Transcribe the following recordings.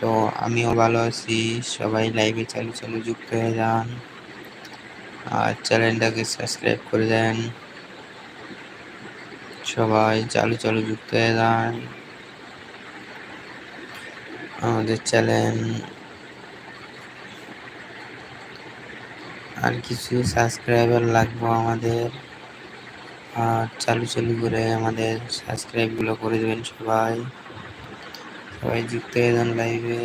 তো আমিও ভালো আছি। সবাই লাইভে চালু চালু যুক্ত হয়ে যান। আর চ্যানেলটাকে সাবস্ক্রাইব করে দেন। সবাই চালু চালু যুক্ত হয়ে যান। আমাদের চ্যানেল আর কিছু সাবস্ক্রাইবার লাগবো আমাদের। আর চালু চালু করে আমাদের সাবস্ক্রাইবগুলো করে দেবেন সবাই। সবাই যুক্ত হয়ে যান লাইভে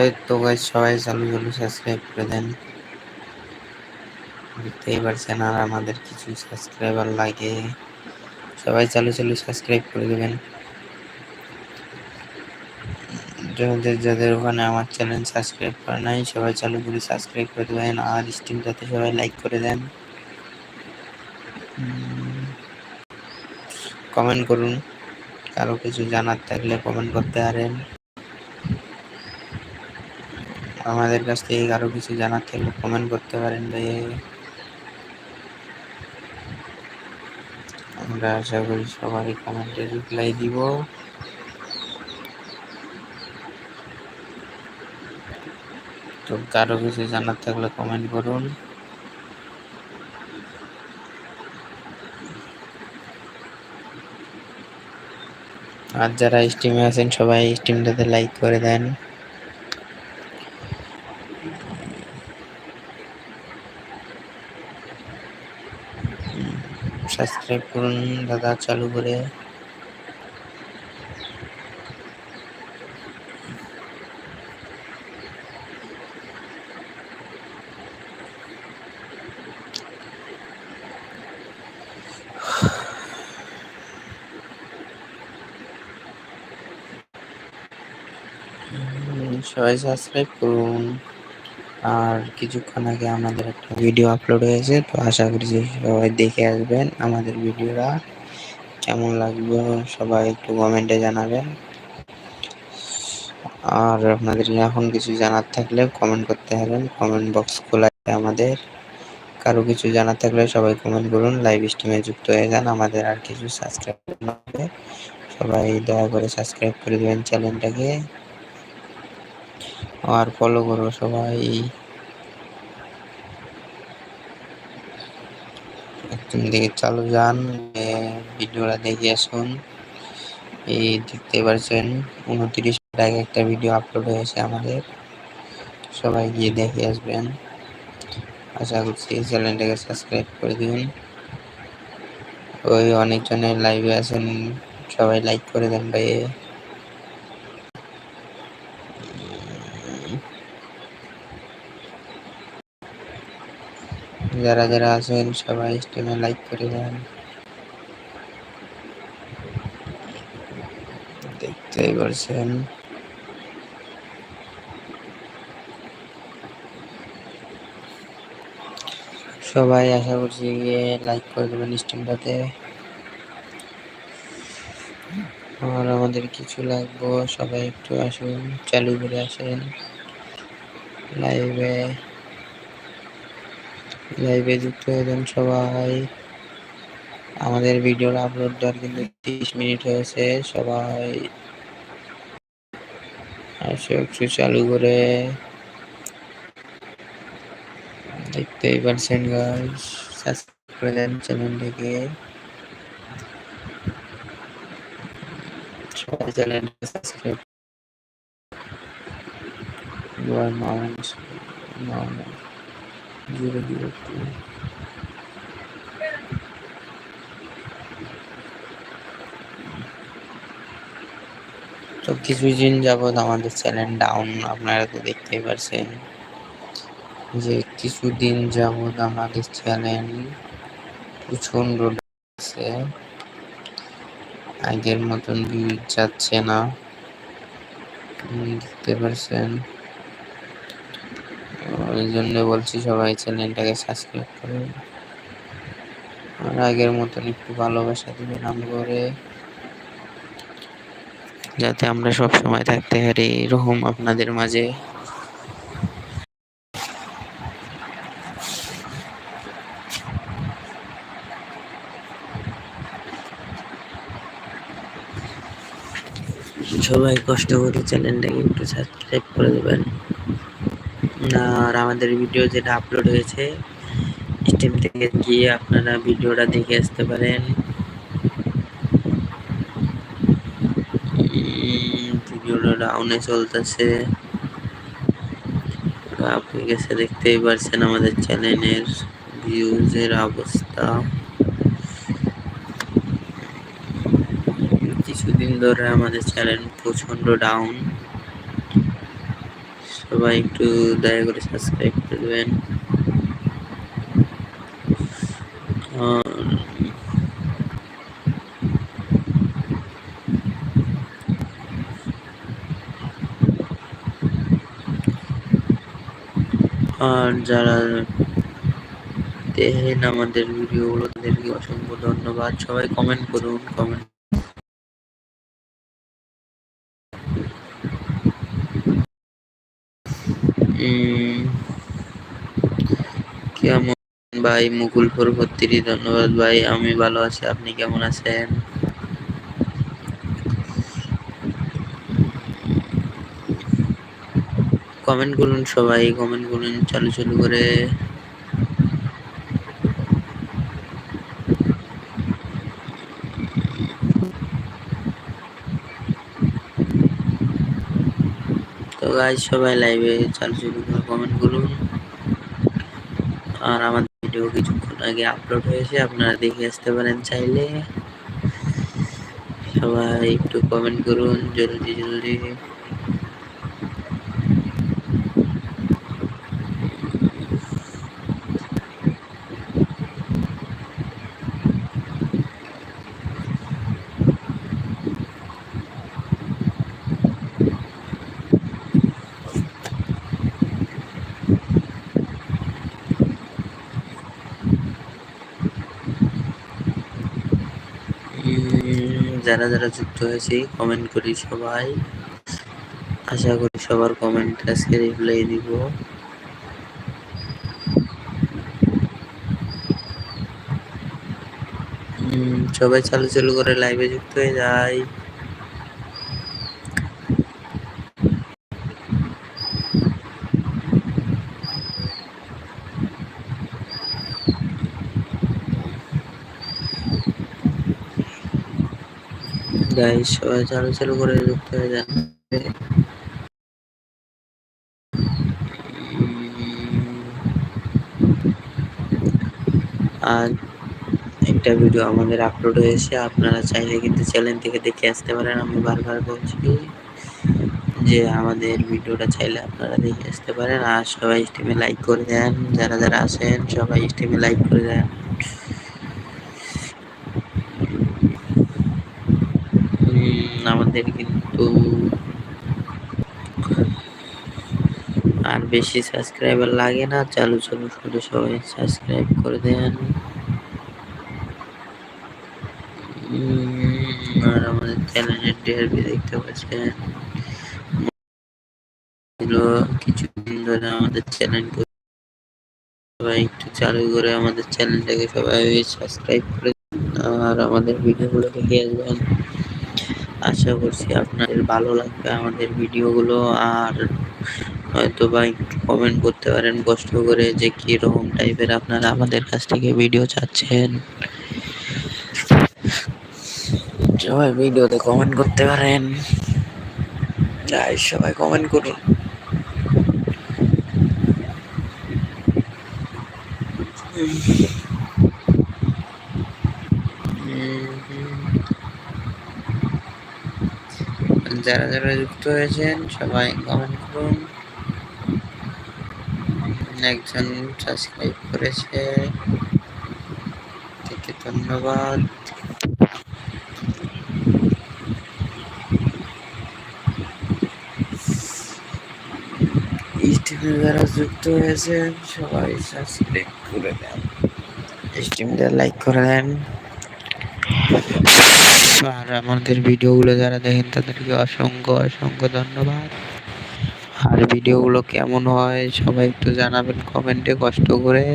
এই তো গাইজ সবাই চালু সাবস্ক্রাইব করে দেন। বুঝতেই পারছেন আর আমাদের কিছু সাবস্ক্রাইবার লাগে। সবাই চালু চালু সাবস্ক্রাইব করে দেবেন। যাদের যাদের ওখানে আমার চ্যানেল সাবস্ক্রাইব করে নাই, সবাই চালু করে সাবস্ক্রাইব করে দেবেন আর স্ট্রিমটাতে সবাই লাইক করে দেন। কমেন্ট করুন। কারও কিছু জানার থাকলে কমেন্ট করতে পারেন। আমাদের কাছ থেকে কারও কিছু জানার থাকলে কমেন্ট করতে পারেন ভাই আমরা আশা করি সবারই কমেন্টে রিপ্লাই দিব। তো কারও কিছু জানার থাকলে কমেন্ট করুন। আর যারা স্টিমে আছেন, সবাই স্টিমটাতে লাইক করে দেন। সাবস্ক্রাইব করুন দাদা চালু করে। সবাই সাবস্ক্রাইব করুন। আর কিছুক্ষণ আগে আমাদের একটা ভিডিও আপলোড হয়েছে, তো আশা করি যে সবাই দেখে আসবেন আমাদের ভিডিওটা কেমন লাগবে সবাই একটু কমেন্টে জানাবেন। আর আপনাদের এখন কিছু জানার থাকলে কমেন্ট করতে পারেন কমেন্ট বক্স খোলা আমাদের। কারও কিছু জানার থাকলে সবাই কমেন্ট করুন লাইভ স্ট্রিমে যুক্ত হয়ে যান, আমাদের আর কিছু সাবস্ক্রাইব হবে সবাই দয়া করে সাবস্ক্রাইব করে দেবেন চ্যানেলটাকে আর ফলো করো সবাই। একদম দিকে চালু যান ভিডিওটা দেখে আসুন। এই দেখতে পাচ্ছেন উনত্রিশ আগে একটা ভিডিও আপলোড হয়েছে আমাদের। সবাই গিয়ে দেখে আসবেন। আশা করছি চ্যানেলটাকে সাবস্ক্রাইব করে দিন ওই অনেকজনের লাইভে আছেন, সবাই লাইক করে দেন ভাই। যারা যারা আছেন, সবাই স্ট্রিমে লাইক করে দেন। দেখতেই পারছেন। সবাই আশা করছি গিয়ে লাইক করে দেবেন স্ট্রিমটাতে আর আমাদের কিছু লাগবো, সবাই একটু আসুন, চালু করে আসেন। লাইভে লাইভে যুক্ত হয়ে যান সবাই। আমাদের ভিডিওর আপলোড দেওয়ার কিন্তু তিরিশ মিনিট হয়েছে, সবাই একটু চালু করে। দেখতেই পারছেন সাবস্ক্রাইব করে দেন চ্যানেলটাকে সবাই চ্যানেলটা subscribe mouse zero zero two তো কিছুদিন যাবৎ আমাদের চ্যানেল ডাউন, আপনারা তো দেখতেই পারছেন যে কিছুদিন যাবৎ আমাদের চ্যানেল প্রচণ্ড আছে। আগের মতন ভিউজ যাচ্ছে না। দেখতে পারছেন। ওই জন্য বলছি সবাই চ্যানেলটাকে সাবস্ক্রাইব করে আর আগের মতন একটু ভালোবাসা দিবেন করে যাতে আমরা সব সময় থাকতে পারি, এরকম আপনাদের মাঝে। সবাই কষ্ট করে চ্যানেলটাকে একটু সাবস্ক্রাইব করে দেবেন। আর আমাদের ভিডিও যেটা আপলোড হয়েছে স্টিম থেকে গিয়ে আপনারা ভিডিওটা দেখে আসতে পারেন। ভিডিওটা ডাউনে চলতেছে। আপনি গেছে দেখতেই পারছেন আমাদের চ্যানেলের ভিউজের অবস্থা। কিছুদিন ধরে আমাদের চ্যানেল প্রচণ্ড ডাউন সবাই একটু দয়া করে সাবস্ক্রাইব করে দেবেন। আর যারা দেখেন আমাদের ভিডিওগুলো, তাদেরকে অসংখ্য ধন্যবাদ। সবাই কমেন্ট করুন কমেন্ট কেমন ভাই? মুকুল পরবর্তী ধন্যবাদ ভাই। আমি ভালো আছি। আপনি কেমন আছেন? কমেন্ট করুন সবাই। কমেন্ট করুন, চালু চালু করে তো গাইজ সবাই লাইভে চালু চালু করে কমেন্ট করুন। আর আমাদের ভিডিও কিছুক্ষণ আগে আপলোড হয়েছে, আপনারা দেখে আসতে পারেন চাইলে। সবাই একটু কমেন্ট করুন, জলদি জলদি। যারা যারা যুক্ত হয়েছি কমেন্ট করি সবাই। আশা করি সবার কমেন্ট আজকে রিপ্লাই দিব সবাই চালু চালু করে লাইভে যুক্ত হয়ে যায়। গাইস, সবাই চালু চালু করে যুক্ত হয়ে যান আর একটা ভিডিও আমাদের আপলোড হয়েছে, আপনারা চাইলে কিন্তু চ্যানেল থেকে দেখে আসতে পারেন। আমি বারবার বলছি যে আমাদের ভিডিওটা চাইলে আপনারা দেখে আসতে পারেন। আর সবাই স্টিমে লাইক করে দেন। যারা যারা আছেন, সবাই স্টিমে লাইক করে দেন। আমাদের কিন্তু আর বেশি সাবস্ক্রাইবার লাগে না, চালু চালু শুধু সবাই সাবস্ক্রাইব করে দেন। আর আমাদের চ্যানেলের ডিআরপি দেখতে পাচ্ছেন। কিছুদিন ধরে আমাদের চ্যানেল সবাই একটু চালু করে আমাদের চ্যানেলটাকে সবাই সাবস্ক্রাইব করে আর আমাদের ভিডিওগুলো দেখে আসবেন। আশা করছি আপনাদের ভালো লাগবে আমাদের ভিডিওগুলো আর হয়তো বা একটু কমেন্ট করতে পারেন, কষ্ট করে যে কি রকম টাইপের আপনারা আমাদের কাছ থেকে ভিডিও চাচ্ছেন। সবাই ভিডিওতে কমেন্ট করতে পারেন। যাই, সবাই কমেন্ট করুন। যারা যারা যুক্ত হয়েছেন, সবাই কমেন্ট করুন। একজন সাবস্ক্রাইব করেছে। থেকে ধন্যবাদ। স্টিমে যারা যুক্ত হয়েছেন, সবাই সাবস্ক্রাইব করে দেন। স্টিমটা লাইক করে দেন। আর আমাদের ভিডিওগুলো যারা দেখেন, তাদেরকে অসংখ্য অসংখ্য ধন্যবাদ। আর ভিডিওগুলো কেমন হয়, সবাই একটু জানাবেন কমেন্টে কষ্ট করে।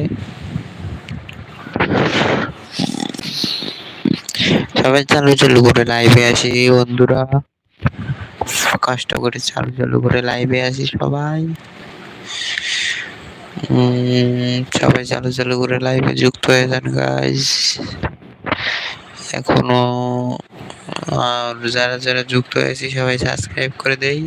সবাই চালু চালু করে লাইভে আসি বন্ধুরা। কষ্ট করে চালু চালু করে লাইভে আসি সবাই। সবাই চালু চালু করে লাইভে যুক্ত হয়ে যান গাইজ এখনও, আর যারা যারা যুক্ত হয়েছে সবাই সাবস্ক্রাইব করে দেই।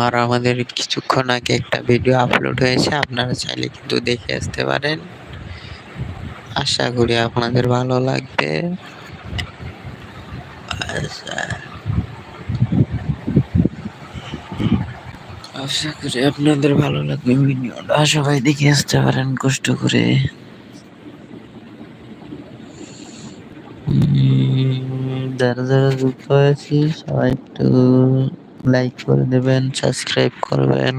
আর আমাদের কিছুক্ষণ আগে একটা ভিডিও আপলোড হয়েছে, আপনারা চাইলে কিন্তু দেখে আসতে পারেন। আশা করি আপনাদের ভালো লাগবে। আশা করি আপনাদের ভালো লাগবে ভিডিওটা। সবাই দেখে আসতে পারেন কষ্ট করে। যারা যারা যুক্ত হয়েছি, সবাই একটু লাইক করে দেবেন সাবস্ক্রাইব করবেন।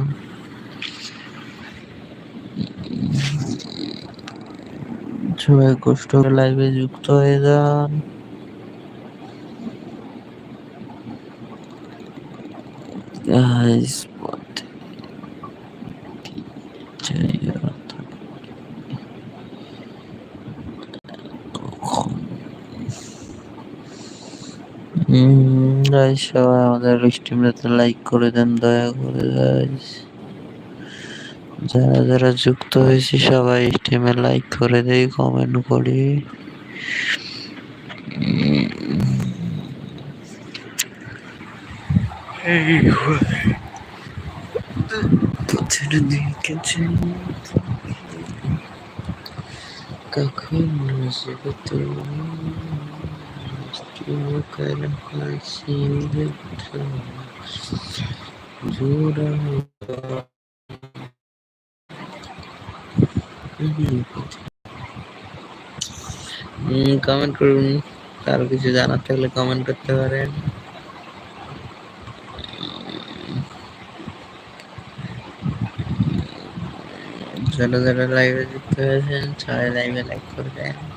সবাই কষ্ট করে লাইভে যুক্ত হয়ে যান। গাইস সবাই আমাদের স্ট্রিমটাতে লাইক করে দেন দয়া করে গাইস যারা যারা যুক্ত হয়েছে সবাই স্ট্রিমে লাইক করে দেই কমেন্ট করি। কখন কমেন্ট করুন, কারও কিছু জানার থাকলে কমেন্ট করতে পারেন। যারা যারা লাইভে যুক্ত হয়েছেন, সবাই লাইভে লাইক করবেন।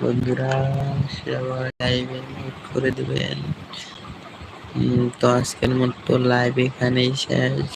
বন্ধুরা করে দিবেন। তো আজকের মতো লাইভ এখানেই শেষ।